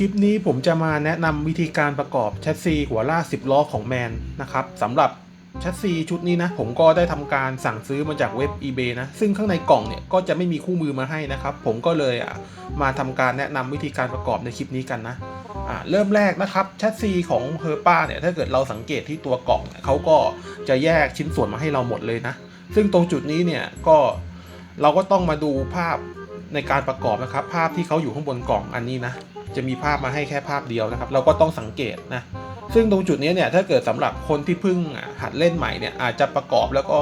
คลิปนี้ผมจะมาแนะนำวิธีการประกอบแชสซีหัวล่า 10 ล้อของแมนนะครับสำหรับแชสซีชุดนี้นะผมก็ได้ทำการสั่งซื้อมาจากเว็บ eBay นะ ซึ่งข้างในกล่องเนี่ยก็จะไม่มีคู่มือมาให้นะครับ ผมก็เลยอะมาทำการแนะนำวิธีการประกอบในคลิปนี้กันนะอ่าเริ่มแรกนะครับแชสซีของเฮอร์ป้าเนี่ยถ้าเกิดเราสังเกตที่ตัวกล่องเนี่ยเขาก็จะแยกชิ้นส่วนมาให้เราหมดเลยนะ ซึ่งตรงจุดนี้เนี่ยก็เราก็ต้องมาดูภาพในการประกอบนะครับ ภาพที่เขาอยู่ข้างบนกล่องอันนี้นะ จะมีภาพมาให้แค่ภาพเดียวนะครับ เราก็ต้องสังเกตนะ ซึ่งตรงจุดนี้เนี่ยถ้าเกิดสำหรับคนที่เพิ่งหัดเล่นใหม่เนี่ยอาจจะประกอบแล้วก็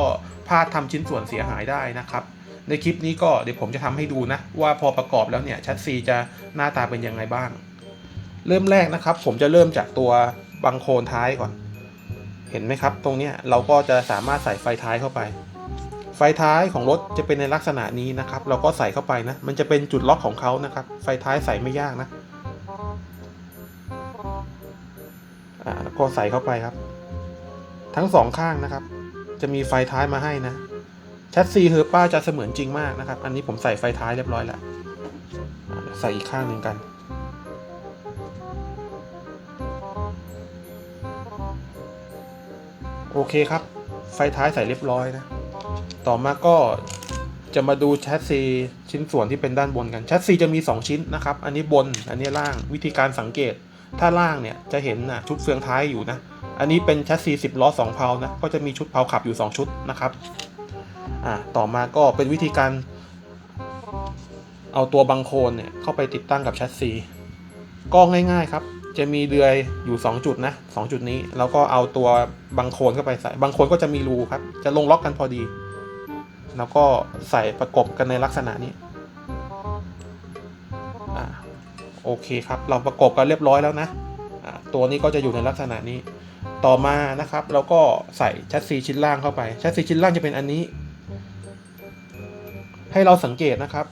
พลาดทำชิ้นส่วนเสียหายได้นะครับ ในคลิปนี้ก็เดี๋ยวผมจะทำให้ดูนะ ว่าพอประกอบแล้วเนี่ยชัดซีจะหน้าตาเป็นยังไงบ้าง เริ่มแรกนะครับ ผมจะเริ่มจากตัวบังโคลนท้ายก่อน เห็นไหมครับ ตรงนี้เราก็จะสามารถใส่ไฟท้ายเข้าไปไฟท้ายของรถจะเป็นในลักษณะนี้นะครับ เราก็ใส่เข้าไปนะ มันจะเป็นจุดล็อกของเขานะครับ ไฟท้ายใส่ไม่ยากนะ ก็ใส่เข้าไปครับ ทั้งสองข้างนะครับ จะมีไฟท้ายมาให้นะแชสซีเฮอร์ป้าจะเสมือนจริงมากนะครับ อันนี้ผมใส่ไฟท้ายเรียบร้อยแล้วอ่าเดี๋ยวใส่อีกข้างหนึ่งกันโอเคครับ ไฟท้ายใส่เรียบร้อยนะ ต่อมาก็จะมาดูแชสซีชิ้นส่วนที่เป็นด้านบนกัน แชสซีจะมี 2 ชิ้นนะครับ อันนี้บน อันนี้ล่าง วิธีการสังเกต ถ้าล่างเนี่ยจะเห็นนะชุดเฟืองท้ายอยู่นะ อันนี้เป็นแชสซี10ล้อ2เพานะ ก็จะมีชุดเพาขับอยู่ 2 ชุดนะครับ อ่า ต่อมาก็เป็นวิธีการ เอาตัวบังโคลนเนี่ยเข้าไปติดตั้งกับแชสซี ก็ง่ายๆครับ จะมีเดือยอยู่ 2 จุดนะ2จุดนี้ แล้วก็เอาตัวบังโคลนเข้าไปใส่ บังโคลนก็จะมีรูครับ จะลงล็อกกันพอดี แล้วก็ใส่ประกบกันในลักษณะนี้ โอเคครับ เราประกบกันเรียบร้อยแล้วนะตัวนี้ก็จะอยู่ในลักษณะนี้ ต่อมานะครับเราก็ใส่แชสซีชิ้นล่างเข้าไปแชสซีชิ้นล่างจะเป็นอันนี้ ให้เราสังเกตนะครับ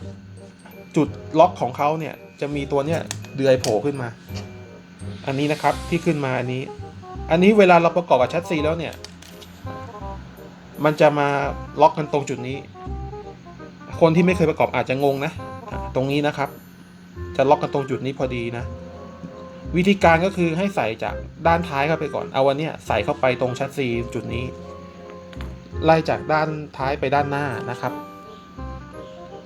จุดล็อกของเขาเนี่ยจะมีตัวเนี้ยเดือยโผล่ขึ้นมา อันนี้นะครับที่ขึ้นมาอันนี้ อันนี้เวลาเราประกอบกับแชสซีแล้วเนี่ย มันจะมาล็อกกันตรงจุดนี้ คนที่ไม่เคยประกอบอาจจะงงนะ ตรงนี้นะครับ จะล็อกกันตรงจุดนี้พอดีนะ วิธีการก็คือให้ใส่จากด้านท้ายเข้าไปก่อน เอาวันเนี้ยใส่เข้าไปตรงชัดซีจุดนี้ ไล่จากด้านท้ายไปด้านหน้านะครับ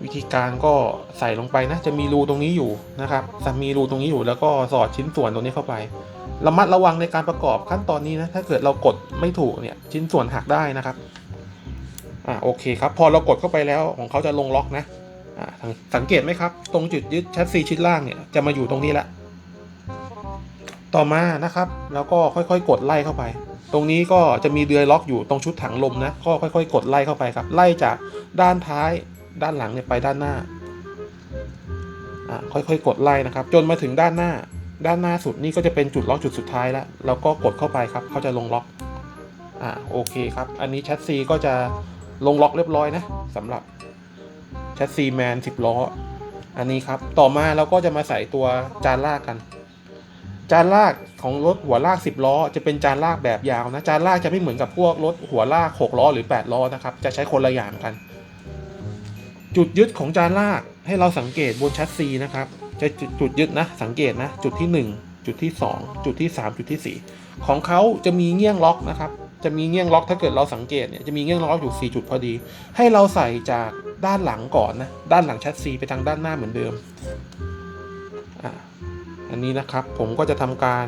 วิธีการก็ใส่ลงไปนะ จะมีรูตรงนี้อยู่นะครับจะมีรูตรงนี้อยู่แล้วก็สอดชิ้นส่วนตรงนี้เข้าไป ระมัดระวังในการประกอบขั้นตอนนี้นะ ถ้าเกิดเรากดไม่ถูกเนี่ยชิ้นส่วนหักได้นะครับ อ่าโอเคครับ พอเรากดเข้าไปแล้วของเขาจะลงล็อกนะ สังเกตไหมครับ ตรงจุดยึดแชสซีชิ้นล่างเนี่ยจะมาอยู่ตรงนี้ละ ต่อมานะครับแล้วก็ค่อยๆ กดไล่เข้าไป ตรงนี้ก็จะมีเดือยล็อกอยู่ตรงชุดถังลมนะก็ค่อยๆ กดไล่เข้าไปครับ ไล่จากด้านท้ายด้านหลังเนี่ยไปด้านหน้าค่อยๆ กดไล่นะครับ จนมาถึงด้านหน้า ด้านหน้าสุดนี่ก็จะเป็นจุดล็อกจุดสุดท้ายแล้วแล้วก็กดเข้าไปครับเขาจะลงล็อกอ่าโอเคครับ อันนี้แชสซีก็จะลงล็อกเรียบร้อยนะสำหรับ ชสซีแมน 10 ล้อ อันนี้ครับ ต่อมาเราก็จะมาใส่ตัวจานลากกัน จานลากของรถหัวลาก 10 ล้อ จะเป็นจานลากแบบยาวนะ จานลากจะไม่เหมือนกับพวกรถหัวลาก 6 ล้อหรือ 8 ล้อนะครับ จะใช้คนละอย่างกัน จุดยึดของจานลากให้เราสังเกตบนแชสซีนะครับ จะจุดยึดนะ สังเกตนะ จุดที่ 1 จุดที่ 2 จุดที่ 3 จุดที่ 4 ของเขาจะมีเงี้ยงล็อกนะครับ จะมีเงี้ยงล็อกถ้าเกิดเราสังเกตเนี่ย จะมีเงี้ยงล็อกอยู่ 4 จุดพอดี ให้เราใส่จาก ด้านหลังก่อนนะ ด้านหลังแชสซีไปทางด้านหน้าเหมือนเดิมอ่าอันนี้นะครับผมก็จะทำการ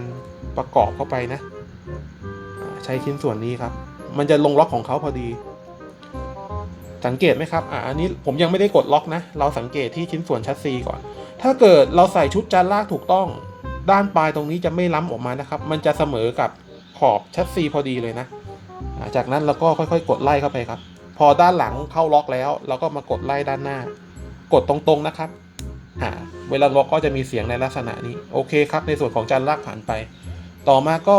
ประกอบเข้าไปนะ ใช้ชิ้นส่วนนี้ครับ มันจะลงล็อกของเขาพอดี สังเกตไหมครับอ่าอันนี้ผมยังไม่ได้กดล็อกนะ เราสังเกตที่ชิ้นส่วนแชสซีก่อน ถ้าเกิดเราใส่ชุดจานลากถูกต้อง ด้านปลายตรงนี้จะไม่ล้ำออกมานะครับ มันจะเสมอกับขอบแชสซีพอดีเลยนะ จากนั้นเราก็ค่อยๆ กดไล่เข้าไปครับ พอด้านหลังเข้าล็อกแล้วเราก็มากดไล่ด้านหน้า กดตรงๆนะครับอ่าเวลาล็อกก็จะมีเสียงในลักษณะนี้โอเคครับ ในส่วนของจานลากผ่านไป ต่อมาก็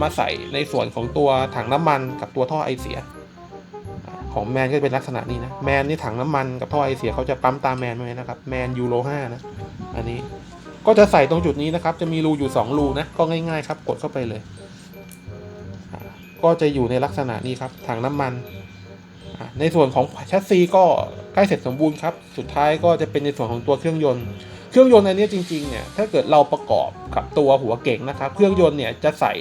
มาใส่ในส่วนของตัวถังน้ำมันกับตัวท่อไอเสีย ของแมนก็จะเป็นลักษณะนี้นะแมนนี่ถังน้ำมันกับท่อไอเสียเขาจะปั๊มตามแมนไว้นะครับแมนยูโร5นะอันนี้ก็จะใส่ตรงจุดนี้นะครับ จะมีรูอยู่ 2 รูนะ ก็ง่ายๆครับ กดเข้าไปเลย ก็จะอยู่ในลักษณะนี้ครับ ถังน้ำมัน ในส่วนของแชสซีก็ใกล้เสร็จสมบูรณ์ครับ สุดท้ายก็จะเป็นในส่วนของตัวเครื่องยนต์ เครื่องยนต์อันนี้จริงๆเนี่ยถ้าเกิดเราประกอบกับตัวหัวเก่งนะครับ เครื่องยนต์เนี่ยจะใส่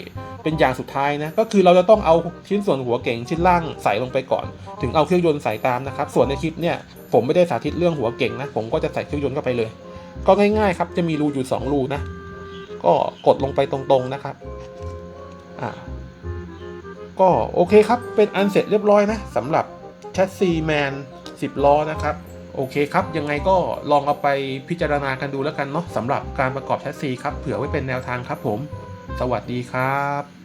เป็นอย่างสุดท้ายนะ ก็คือเราจะต้องเอาชิ้นส่วนหัวเก่งชิ้นล่างใส่ลงไปก่อน ถึงเอาเครื่องยนต์ใส่ตามนะครับ ส่วนในคลิปเนี่ยผมไม่ได้สาธิตเรื่องหัวเก่งนะ ผมก็จะใส่เครื่องยนต์เข้าไปเลย ก็ง่ายๆครับ จะมีรูอยู่สองรูนะ ก็กดลงไปตรงๆนะครับอ่าก็โอเคครับ เป็นอันเสร็จเรียบร้อยนะสำหรับ แชสซีแมน 10 ล้อนะครับ โอเคครับ ยังไงก็ลองเอาไปพิจารณากันดูแล้วกันเนาะสำหรับการประกอบแชสซีครับ เผื่อไว้เป็นแนวทางครับผม สวัสดีครับ